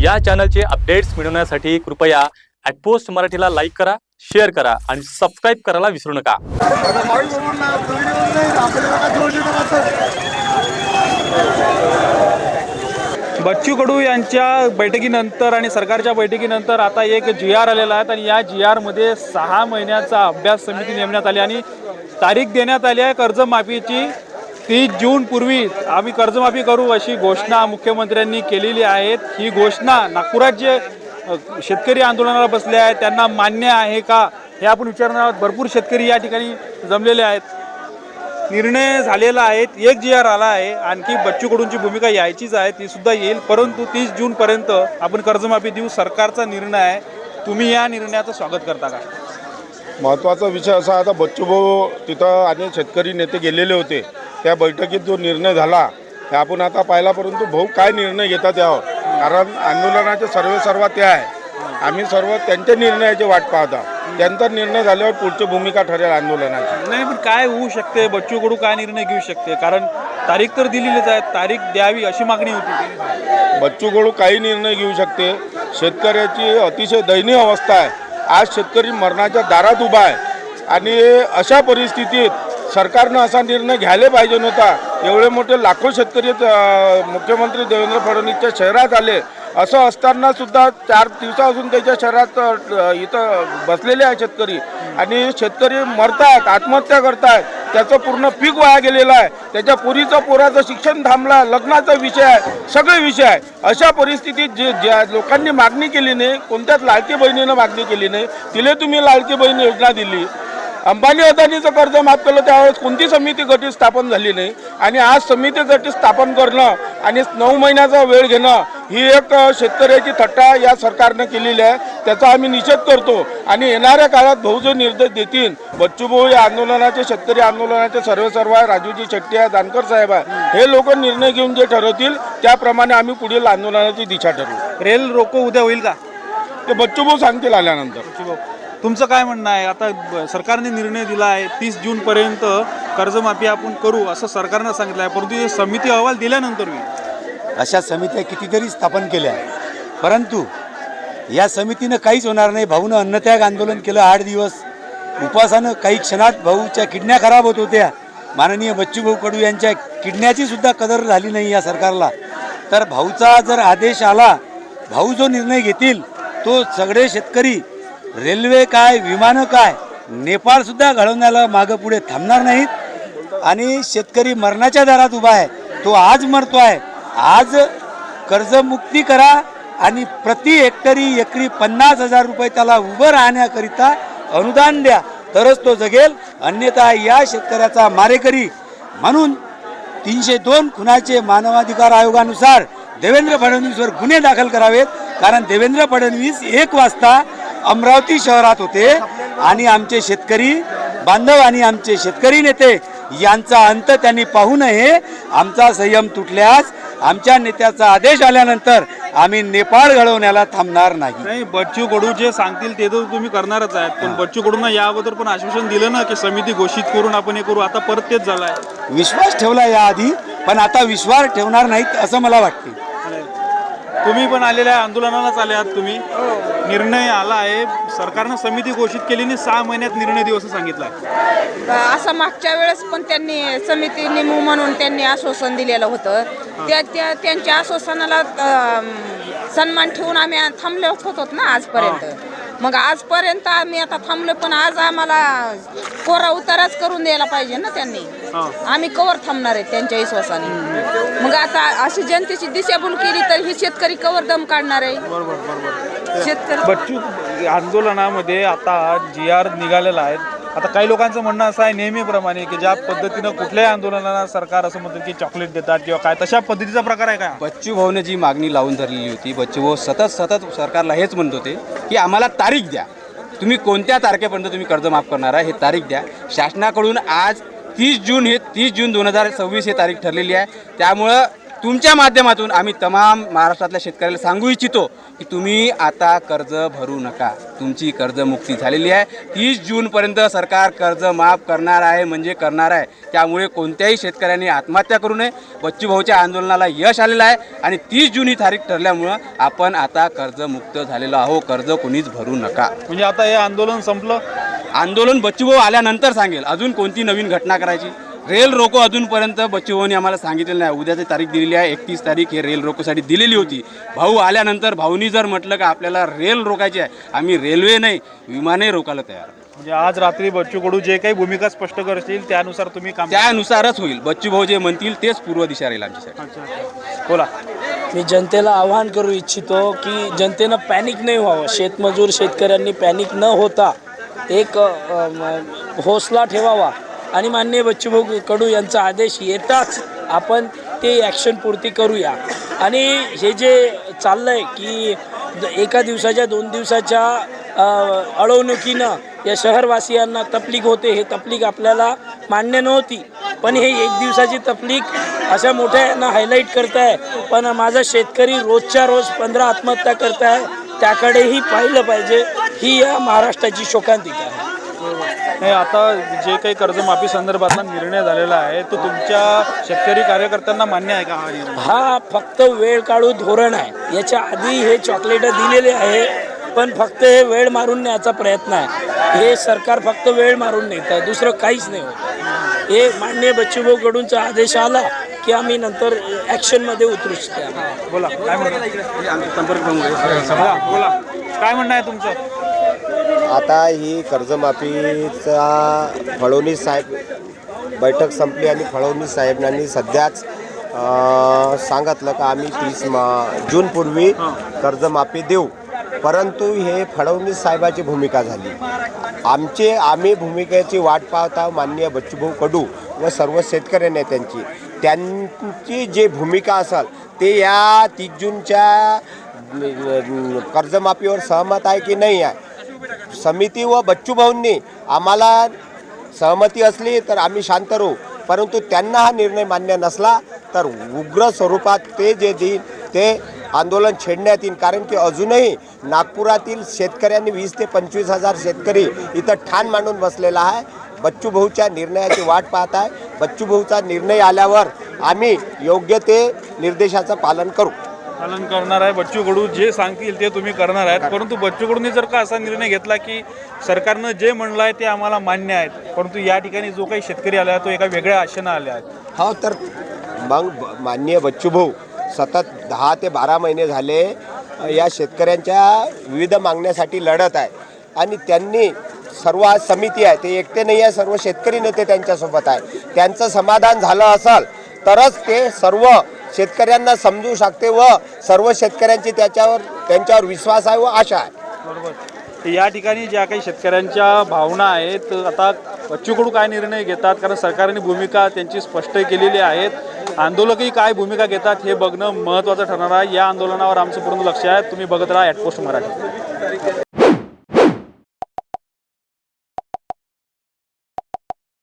या चॅनलचे अपडेट्स मिळवण्यासाठी कृपया ॲटपोस्ट मराठीला लाईक करा शेअर करा आणि सबस्क्राईब करायला विसरू नका. बच्चू कडू यांच्या बैठकीनंतर आणि सरकारच्या बैठकीनंतर आता एक जी आर आलेला आहे आणि या जी आरमध्ये सहा महिन्याचा अभ्यास समिती नेमण्यात आली आणि तारीख देण्यात आली आहे कर्जमाफीची. तीस जून पूर्वी आम्ही कर्जमाफी करू अशी घोषणा मुख्यमंत्र्यांनी केलेली आहे ही घोषणा नागपुरात जे शेतकरी आंदोलनाला बसले आहेत त्यांना मान्य आहे का? हे आपण विचारणार आहोत. भरपूर शेतकरी या ठिकाणी जमलेले आहेत. निर्णय झालेला आहे. एक जी आर आला आहे. आणखी बच्चू कडूंची भूमिका यायचीच आहे. ती सुद्धा येईल. परंतु तीस जूनपर्यंत आपण कर्जमाफी देऊ सरकारचा निर्णय आहे. तुम्ही या निर्णयाचं स्वागत करता का? महत्त्वाचा विषय असा आता बच्चूभाऊ तिथं आणि शेतकरी नेते गेलेले होते. त्या बैठकीत जो निर्णय झाला हे आपण आता पाहिला परंतु भाऊ काय निर्णय घेतात यावर? कारण आंदोलनाचे सर्वे सर्व ते आहे. आम्ही सर्व त्यांच्या निर्णयाची वाट पाहता. त्यांचा निर्णय झाल्यावर पुढची भूमिका ठरेल आंदोलनाची. नाही पण काय होऊ शकते? बच्चू कडू काय निर्णय घेऊ शकते? कारण तारीख तर दिलेलीच आहे. तारीख द्यावी अशी मागणी होती. बच्चू कडू काही निर्णय घेऊ शकते. शेतकऱ्याची अतिशय दयनीय अवस्था आहे. आज शेतकरी मरणाच्या दारात उभा आहे. आणि अशा परिस्थितीत सरकारनं असा निर्णय घ्यायला पाहिजे नव्हता. एवढे मोठे लाखो शेतकरी मुख्यमंत्री देवेंद्र फडणवीसच्या शहरात आले. असं असताना सुद्धा चार दिवसापासून त्याच्या शहरात इथं बसलेले आहे शेतकरी. आणि शेतकरी मरतायत आत्महत्या करतायत. त्याचं पूर्ण पीक वाया गेलेलं आहे. त्याच्या पुरीचं पोराचं शिक्षण थांबला लग्नाचा विषय आहे. सगळे विषय आहे. अशा परिस्थितीत जे ज्या लोकांनी मागणी केली नाही कोणत्याच लाडकी बहिणीनं मागणी केली नाही. तिला तुम्ही लाडकी बहीण योजना दिली. अंबानी अदानीचं कर्ज माफ केलं त्यावेळेस कोणती समिती गटीत स्थापन झाली नाही? आणि आज समिती गटीत स्थापन करणं आणि नऊ महिन्याचा वेळ घेणं ही एक शेतकऱ्याची थट्टा या सरकारनं केलेली आहे. त्याचा आम्ही निषेध करतो. आणि येणाऱ्या काळात भाऊ जो निर्देश देतील बच्चूभाऊ या आंदोलनाचे शेतकरी आंदोलनाचे सर्व सर्व आहे राजूजी शेट्टी आहे जानकर साहेब आहे हे लोक निर्णय घेऊन जे ठरवतील त्याप्रमाणे आम्ही पुढील आंदोलनाची दिशा ठरवू. रेल रोको उद्या होईल का? ते बच्चूभाऊ सांगतील आल्यानंतर. तुमचं काय म्हणणं आहे? आता ब- सरकारने निर्णय दिला आहे तीस जूनपर्यंत कर्जमाफी आपण करू असं सरकारनं सांगितलं आहे परंतु हे समिती अहवाल दिल्यानंतर होईल अशा समित्या कितीतरी स्थापन केल्या परंतु या समितीनं काहीच होणार नाही. भाऊनं अन्नत्याग आंदोलन केलं आठ दिवस. उपवासानं काही क्षणात भाऊच्या किडण्या खराब होत होत्या. माननीय बच्चूभाऊ कडू यांच्या किडण्याची सुद्धा कदर झाली नाही या सरकारला. तर भाऊचा जर आदेश आला भाऊ जो निर्णय घेतील तो सगळे शेतकरी रेल्वे काय विमानं काय नेपाळसुद्धा घडवण्याला मागं पुढे थांबणार नाहीत. आणि शेतकरी मरणाच्या दारात उभा आहे. तो आज मरतो आहे आज कर्जमुक्ती करा आणि प्रति हेक्टरी एकरी पन्नास हजार रुपये त्याला उभं राहण्याकरिता अनुदान द्या. तरच तो जगेल. अन्यथा या शेतकऱ्याचा मारेकरी म्हणून तीनशे दोन खुनाचे मानवाधिकार आयोगानुसार देवेंद्र फडणवीसवर गुन्हे दाखल करावेत. कारण देवेंद्र फडणवीस एक वाजता अमरावती शहरात होते. आणि आमचे शेतकरी बांधव आणि आमचे शेतकरी नेते यांचा अंत त्यांनी पाहू नये. आमचा संयम तुटल्यास आमच्या नेत्याचा आदेश आल्यानंतर आम्ही नेपाळ घडवण्याला थांबणार नाही. नाही बच्चू कडू जे सांगतील ते तर तुम्ही करणारच आहेत. पण बच्चू कडूंना या अगोदर पण आश्वासन दिलं ना की समिती घोषित करून आपण हे करू. आता परत तेच झालं आहे विश्वास ठेवला याआधी पण आता विश्वास ठेवणार नाहीत असं मला वाटते. तुम्ही पण आलेल्या आंदोलनालाच आले आहात तुम्ही. निर्णय आला आहे. सरकारनं समिती घोषित केली आणि सहा महिन्यात निर्णय देऊ असं सांगितलं असं मागच्या वेळेस पण त्यांनी समिती नेमू म्हणून त्यांनी आश्वासन दिलेलं होतं. त्या त्या त्यांच्या आश्वासनाला अं, सन्मान ठेवून आम्ही थांबले होतो ना आजपर्यंत. मग आजपर्यंत आम्ही आता थांबलो पण आज आम्हाला कोरा उताराच करून द्यायला पाहिजे ना त्यांनी. आम्ही कवर थांबणार आहे त्यांच्या विश्वासाने. मग आता अशी जनतेची दिशाभूल केली तर ही शेतकरी कवर दम काढणार आहे. शेतकरी बच्चू आंदोलनामध्ये आता जी आर निघालेला आहे आता काही लोकांचं म्हणणं असं आहे नेहमीप्रमाणे की ज्या पद्धतीनं कुठल्याही आंदोलनाला सरकार असं म्हणतं की चॉकलेट देतात किंवा काय तशा पद्धतीचा प्रकार आहे का? बच्चू भाऊने जी मागणी लावून धरलेली होती बच्चू भाऊ सतत सतत सरकारला हेच म्हणत होते की आम्हाला तारीख द्या. तुम्ही कोणत्या तारखेपर्यंत तुम्ही कर्ज माफ करणार आहे हे तारीख द्या. शासनाकडून आज तीस जून हे तीस जून दोन हजार सव्वीस हे तारीख ठरलेली आहे. त्यामुळं तुमच्या माध्यमातून आम्ही तमाम महाराष्ट्रातल्या शेतकऱ्याला सांगू इच्छितो की तुम्ही आता कर्ज भरू नका. तुमची कर्जमुक्ती झालेली आहे. तीस जूनपर्यंत सरकार कर्ज माफ करणार आहे म्हणजे करणार आहे. त्यामुळे कोणत्याही शेतकऱ्यांनी आत्महत्या करू नये. बच्चूभाऊच्या आंदोलनाला यश आलेलं आहे आणि तीस जून ही तारीख ठरल्यामुळं आपण आता कर्जमुक्त झालेलो आहो कर्ज कोणीच भरू नका. म्हणजे आता हे आंदोलन संपलं. आंदोलन बच्चूभाऊ आल्यानंतर सांगेल. अजून कोणती नवीन घटना करायची? रेल रोको अजूनपर्यंत बच्चूभाऊनी आम्हाला सांगितलेलं नाही. उद्याची तारीख दिलेली आहे एकतीस तारीख हे रेल रोकोसाठी दिलेली होती. भाऊ आल्यानंतर भाऊनी जर म्हटलं का आपल्याला रेल रोकायची आहे आम्ही रेल्वे नाही विमाने रोकायला तयार. म्हणजे आज रात्री बच्चू कडू जे काही भूमिका स्पष्ट करतील त्यानुसार तुम्ही काम त्यानुसारच होईल. बच्चूभाऊ जे म्हणतील तेच पूर्व दिशा राहील आमच्यासाठी. अच्छा. बोला. मी जनतेला आवाहन करू इच्छितो की जनतेनं पॅनिक नाही व्हावं. शेतमजूर शेतकऱ्यांनी पॅनिक न होता एक अ, म, हौसला ठेवावा. आणि माननीय बच्चूभाऊ कडू यांचा आदेश येताच आपण ते ॲक्शन पूर्ती करूया. आणि हे जे चाललं आहे की एका दिवसाच्या दोन दिवसाच्या अडवणुकीनं या शहरवासियांना तपलीक होते हे तपलीक आपल्याला मान्य नव्हती. पण हे एक दिवसाची तपलीक अशा मोठ्या यांना हायलाईट करताय. पण माझा शेतकरी रोजच्या रोज पंधरा आत्महत्या करताय त्याकडेही पाहिलं पाहिजे. ही या महाराष्ट्राची शोकांतिका. आहे नाही आता जे काही कर्जमाफी संदर्भातला निर्णय झालेला आहे तो तुमच्या शेतकरी कार्यकर्त्यांना मान्य आहे का? हा निर्णय. हा फक्त वेळ काढू धोरण आहे. याच्या आधी हे चॉकलेट दिलेले आहे पण फक्त हे वेळ मारून न्यायचा प्रयत्न आहे. हे सरकार फक्त वेळ मारून नेत आहे दुसरं काहीच नाही होत. हे मान्य बच्चूभाऊ कडूनचा आदेश आला की आम्ही नंतर ॲक्शनमध्ये बोला. काय आहे. बोला बोला. काय म्हणणं आहे तुमचं? आता ही कर्जमाफीचा फडणवीस साहेब बैठक संपली आणि फडणवीस साहेबांनी सध्याच सांगितलं का आम्ही तीस मा जूनपूर्वी कर्जमाफी देऊ. परंतु हे फडणवीस साहेबाची भूमिका झाली. आमचे आम्ही भूमिकेची वाट पाहता माननीय बच्चूभाऊ कडू व सर्व शेतकरी नेत्यांची. त्यांची जे भूमिका असेल ते या तीस जूनच्या कर्जमाफीवर सहमत आहे की नाही आहे? समिती व बच्चूभाऊंनी आम्हाला सहमती असली तर आम्ही शांत राहू. परंतु त्यांना हा निर्णय मान्य नसला तर उग्र स्वरूपात ते जे देईल ते आंदोलन छेडण्यात येईल. कारण की अजूनही नागपुरातील शेतकऱ्यांनी वीस ते पंचवीस हजार शेतकरी इथं ठाण मांडून बसलेला आहे. बच्चू भाऊच्या निर्णयाची वाट पाहत आहे. बच्चू भाऊचा निर्णय आल्यावर आम्ही योग्य ते निर्देशाचं पालन करू. पालन करणार आहे. बच्चू कडू जे सांगतील ते तुम्ही करणार आहेत. परंतु बच्चू कडूंनी जर का असा निर्णय घेतला की सरकारनं जे म्हणलं आहे ते आम्हाला मान्य आहेत. परंतु या ठिकाणी जो काही शेतकरी आला आहे तो एका वेगळ्या आशेनं आले आहेत हो तर मग ब- माननीय बच्चूभाऊ सतत दहा ते बारा महिने झाले या शेतकऱ्यांच्या विविध मागण्यासाठी लढत आहे. आणि त्यांनी सर्व आज समिती आहे ते एकटे नाही आहे सर्व शेतकरी नेते त्यांच्यासोबत आहे. त्यांचं समाधान झालं असेल तरच ते सर्व शेतकऱ्यांना समजू शकते व सर्व शेतकऱ्यांची त्याच्यावर त्यांच्यावर विश्वास आहे व आशा आहे. बरोबर. तर या ठिकाणी ज्या काही शेतकऱ्यांच्या भावना आहेत आता बच्चू काय निर्णय घेतात? कारण सरकारने भूमिका त्यांची स्पष्ट केलेली आहेत. आंदोलकही काय भूमिका घेतात हे बघणं महत्त्वाचं ठरणार आहे. या आंदोलनावर आमचं पूर्ण लक्ष आहे. तुम्ही बघत राहा ॲटपोस्ट मराठी.